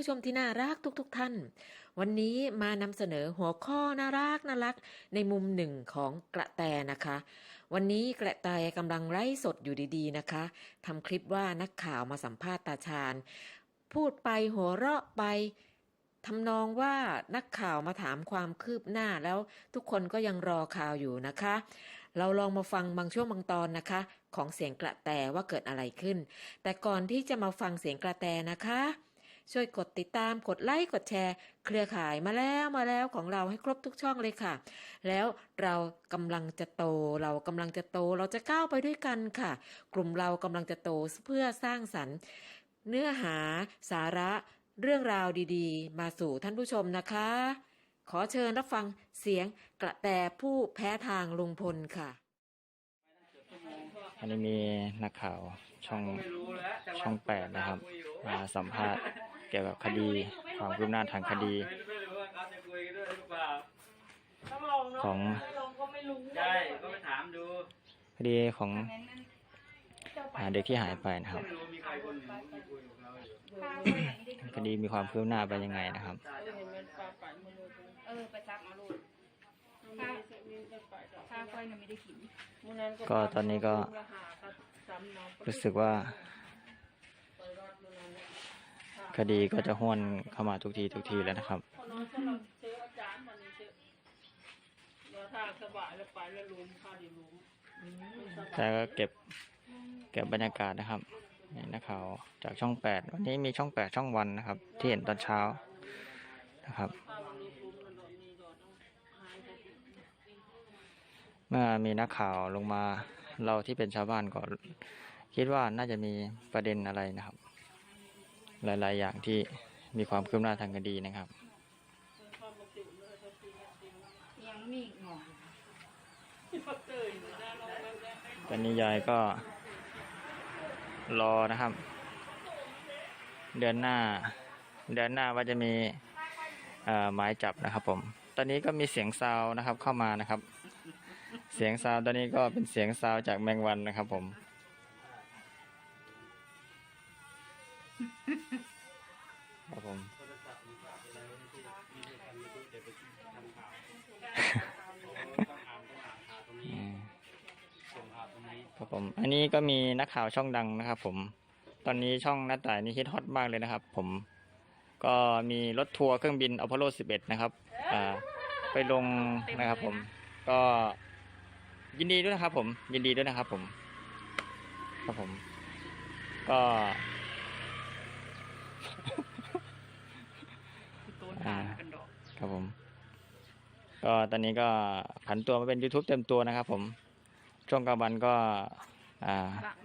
ผู้ชมที่น่ารักทุกๆทท่าน วันนี้มานำเสนอหัวข้อน่ารักน่ารักในมุมหนึ่งของกระแตนะคะ วันนี้กระแตกำลังไลฟ์สดอยู่ดีๆนะคะทำคลิปว่านักข่าวมาสัมภาษณ์ตาชาญ พูดไปหัวเราะไปทำนองว่านักข่าวมาถามความคืบหน้าแล้วทุกคนก็ยังรอข่าวอยู่นะคะ เราลองมาฟังบางช่วงบางตอนนะคะ ของเสียงกระแตว่าเกิดอะไรขึ้น แต่ก่อนที่จะมาฟังเสียงกระแตนะคะ ช่วยกดติดตามกดไลค์กดแชร์ เครือข่ายมาแล้วมาแล้วของเราให้ครบทุกช่องเลยค่ะ แล้วเรากำลังจะโต เรากำลังจะโตเราจะก้าวไปด้วยกันค่ะ กลุ่มเรากำลังจะโตเพื่อสร้างสรรค์ เนื้อหาสาระเรื่องราวดีๆ มาสู่ท่านผู้ชมนะคะ ขอเชิญรับฟังเสียงกระแตผู้แพ้ทางลุงพลค่ะ อันนี้มีนักข่าวช่องช่องแปดนะครับ มาสัมภาษณ์ เกี่ยวกับคดีความคืบหน้าทางคดี ของ ใช่ก็ไปถามดูคดีของอ่าเด็กที่หายไปนะครับ ไม่รู้มีใครคนหนึ่งที่คุยกับเราอยู่คดีมีความคืบหน้าไปยังไงนะครับเออไปซักมาลูกข้าค่อยน่ะไม่ได้กิน ก็ตอนนี้ก็รู้สึกว่า ดีก็จะห้วนเข้ามาทุกทีทุกทีแล้วนะครับแต่ก็เก็บเก็บบรรยากาศนะครับนี่นักข่าวจากช่องแปดวันนี้มีช่องแปดช่องวันนะครับ ที่เห็นตอนเช้านะครับ เมื่อมีนักข่าวลงมาเราที่เป็นชาวบ้านก็คิดว่าน่าจะมีประเด็นอะไรนะครับ หลาย ๆ อย่างที่มีความคืบหน้าทางคดีนะครับ ยังมีงงตอนนี้ยายก็รอนะครับ เดือนหน้า เดือนหน้าว่าจะมีหมายจับนะครับ ผม ตอนนี้ก็มีเสียงซาวนะครับเข้ามานะครับ เสียงซาวตอนนี้ก็เป็นเสียงซาวจากแมงวันนะครับ ผม ครับผมอืมครับผม อันนี้ก็มีนักข่าวช่องดังนะครับ ผม ตอนนี้ช่องหน้าต่ายนี่ฮิตฮอตมากเลยนะครับ ผม ก็มีรถทัวร์เครื่องบินอพอลโล 11 นะครับ อ่า ไปลงนะครับ ผม ก็ยินดีด้วยนะครับ ผม ยินดีด้วยนะครับ ผม ครับผม ก็ อ่าครับผม ก็ตอนนี้ก็ผันตัวมาเป็น YouTube เต็มตัวนะครับ ผม ช่วงกลางวันก็ อ่า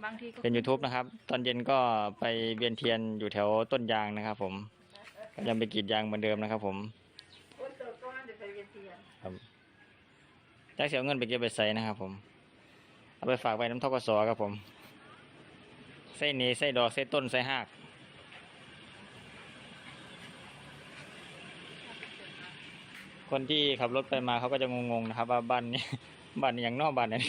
บางทีก็เป็น YouTube นะครับ ตอนเย็นก็ไปเวียนเทียนอยู่แถวต้นยางนะครับ ผมก็ยังไปกรีดยางเหมือนเดิมนะครับ ผมครับแจ็คเสียเงินไปเก็บไปใส่นะครับ ผม เอาไปฝากไว้น้ำทกศครับผมใส่หนีใส่ดอกใส่ต้นใส่หาก คนที่ขับรถไปมาเขาก็จะงงๆนะครับ ว่าบ้านนี้บ้านนี้อย่างนอกบ้านนี้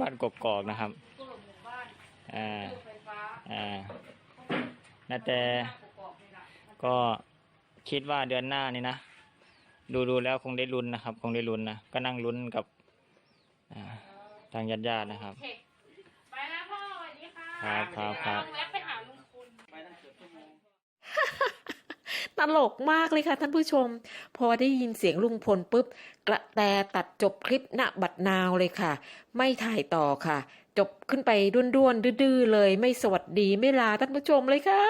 บ้านกกอกนะครับพวกหมู่บ้านอ่าไฟฟ้าอ่านาแต่ประกอบนี่ล่ะก็คิดว่าเดือนหน้านี่นะดูดูๆแล้วคงได้ลุ้นนะครับ คงได้ลุ้นนะก็นั่งลุ้นกับอ่าทางญาติญาติๆนะครับเทคไปแล้วพ่อสวัสดีค่ะครับครับครับแวะไปหาลุงคุณไปตั้งเกือบชั่วโมงตลกมากเลยค่ะท่านผู้ชม พอได้ยินเสียงลุงพลปุ๊บ กระแตตัดจบคลิปณบัดนาวเลยค่ะ ไม่ถ่ายต่อค่ะ จบขึ้นไปด้วนๆดื้อๆเลย ไม่สวัสดีไม่ลาท่านผู้ชมเลยค่ะ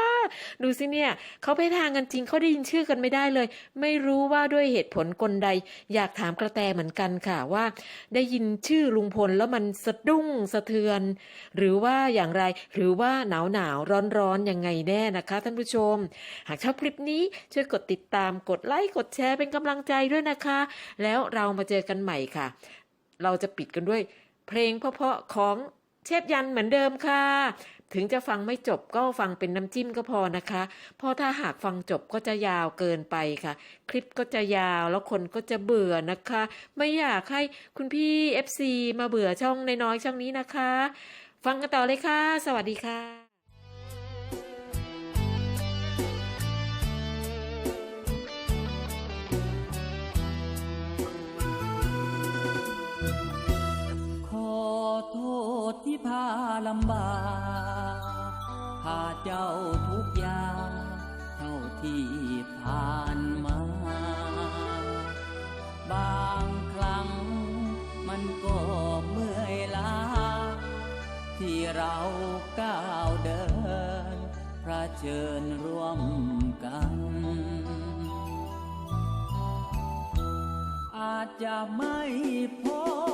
ดูสิเนี่ยเขาไปทางกันจริงเขาได้ยินชื่อกันไม่ได้เลย ไม่รู้ว่าด้วยเหตุผลกลใด อยากถามกระแตเหมือนกันค่ะว่า ได้ยินชื่อลุงพลแล้วมันสะดุ้งสะเทือน หรือว่าอย่างไรหรือว่าหนาวหนาวร้อนร้อนๆยังไงแน่นะคะท่านผู้ชม หากชอบคลิปนี้ช่วยกดติดตามกดไลค์กดแชร์เป็นกำลังใจด้วยนะคะ แล้วเรามาเจอกันใหม่ค่ะ เราจะปิดกันด้วย เพลงเพราะๆของเชฟยันเหมือนเดิมค่ะ ถึงจะฟังไม่จบก็ฟังเป็นน้ำจิ้มก็พอนะคะ เพราะถ้าหากฟังจบก็จะยาวเกินไปค่ะ คลิปก็จะยาวแล้วคนก็จะเบื่อนะคะ ไม่อยากให้คุณพี่ FC มาเบื่อช่องน้อยๆช่องนี้นะคะ ฟังกันต่อเลยค่ะ สวัสดีค่ะำบากพาเจ้าทุกอย่างเท่าที่ผ่านมา บางครั้งมันก็เมื่อยล้า ที่เราก้าวเดินพระเชิญร่วมกันอาจจะไม่พอ